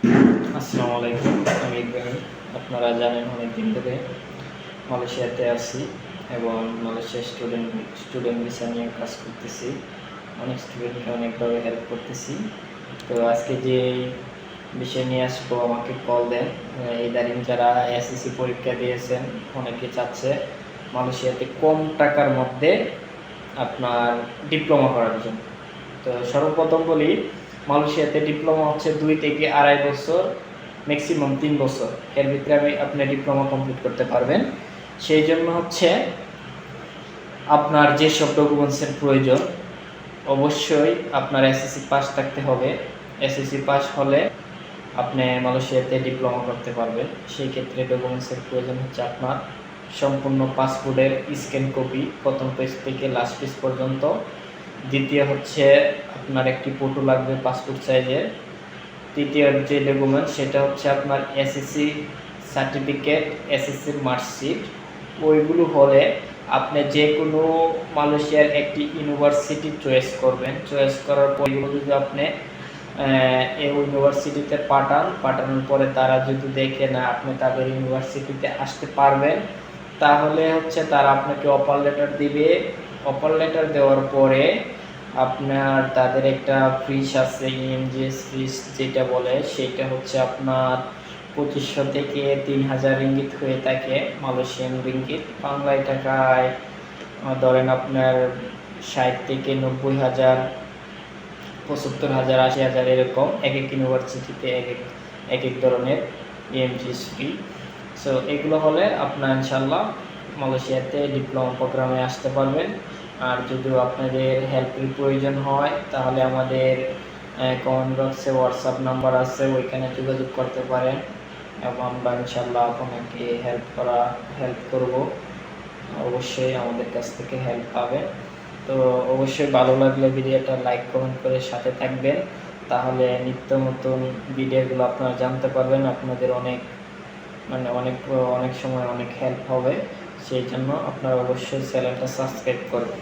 আসসালামু আলাইকুম আমি আপনারা জানেন অনেক দিন ধরে মালয়েশিয়াতে আছি এবং মালয়েশিয়ার স্টুডেন্ট স্টুডেন্ট ভিসা নিয়ে কাজ করতেছি। অনেক স্টুডেন্টকে অনেকভাবে হেল্প করতেছি। তো আজকে যে বিষয় নিয়ে আসব, আমাকে কল দেন। এই দাঁড়িন যারা এসএসসি পরীক্ষা দিয়েছেন, অনেকে চাচ্ছে মালয়েশিয়াতে কম টাকার মধ্যে আপনার ডিপ্লোমা করার জন্য। তো সর্বপ্রথম বলি মালয়েশিয়াতে ডিপ্লোমা হচ্ছে দুই থেকে আড়াই বছর ম্যাক্সিমাম তিন বছর। এর ভিতরে আমি আপনি ডিপ্লোমা কমপ্লিট করতে পারবেন। সেই জন্য হচ্ছে আপনার যেসব ডকুমেন্টসের প্রয়োজন, অবশ্যই আপনার এসএসসি পাস থাকতে হবে। এসএসসি পাস হলে আপনি মালয়েশিয়াতে ডিপ্লোমা করতে পারবেন। সেই ক্ষেত্রে ডকুমেন্টসের প্রয়োজন হচ্ছে আপনার সম্পূর্ণ পাসপোর্টের স্ক্যান কপি প্রথম পেজ থেকে লাস্ট পেজ পর্যন্ত। দ্বিতীয় হচ্ছে আপনার একটি ফটো লাগবে পাসপোর্ট সাইজের তৃতীয় যে ডকুমেন্ট সেটা হচ্ছে আপনার এসএসসি সার্টিফিকেট এসএসসির মার্কশিট ওইগুলো হলে আপনি যে কোনো মালয়েশিয়ার একটি ইউনিভার্সিটি চয়েস করবেন। চয়েস করার পর যদি আপনি এই ইউনিভার্সিটিতে পাঠান, পাঠানোর পরে তারা যদি দেখে না, আপনি তাদের ইউনিভার্সিটিতে আসতে পারবেন, তাহলে হচ্ছে তারা আপনাকে অপার লেটার দিবে। অফার লেটার দেওয়ার পরে আপনার তাদের একটা ফিস আছে ইএমজিএস ফিস যেটা বলে, সেটা হচ্ছে আপনার পঁচিশশো থেকে তিন হাজার রিঙ্গিত হয়ে থাকে, মালয়েশিয়ান রিঙ্গিত। বাংলায় টাকায় ধরেন আপনার ষাট থেকে নব্বই হাজার, পঁচাত্তর হাজার, আশি হাজার এরকম এক এক ইউনিভার্সিটিতে এক এক এক এক ধরনের ইএমজিএস ফি সো এগুলো হলে আপনার ইনশাল্লাহ মালয়েশিয়াতে ডিপ্লোমা প্রোগ্রামে আসতে পারবেন। আর যদিও আপনাদের হেল্পের প্রয়োজন হয়, তাহলে আমাদের কমেন্ট বক্সে হোয়াটসঅ্যাপ নাম্বার আছে, ওইখানে যোগাযোগ করতে পারেন। এবং আমরা ইনশাল্লাহ আপনাকে হেল্প করা হেল্প করব। অবশ্যই আমাদের কাছ থেকে হেল্প পাবেন। তো অবশ্যই ভালো লাগলে ভিডিওটা লাইক কমেন্ট করে সাথে থাকবেন। তাহলে নিত্য নতুন ভিডিওগুলো আপনারা জানতে পারবেন। আপনাদের অনেক মানে অনেক অনেক সময় অনেক হেল্প হবে। সেই জন্য আপনারা অবশ্যই চ্যানেলটা সাবস্ক্রাইব করবেন।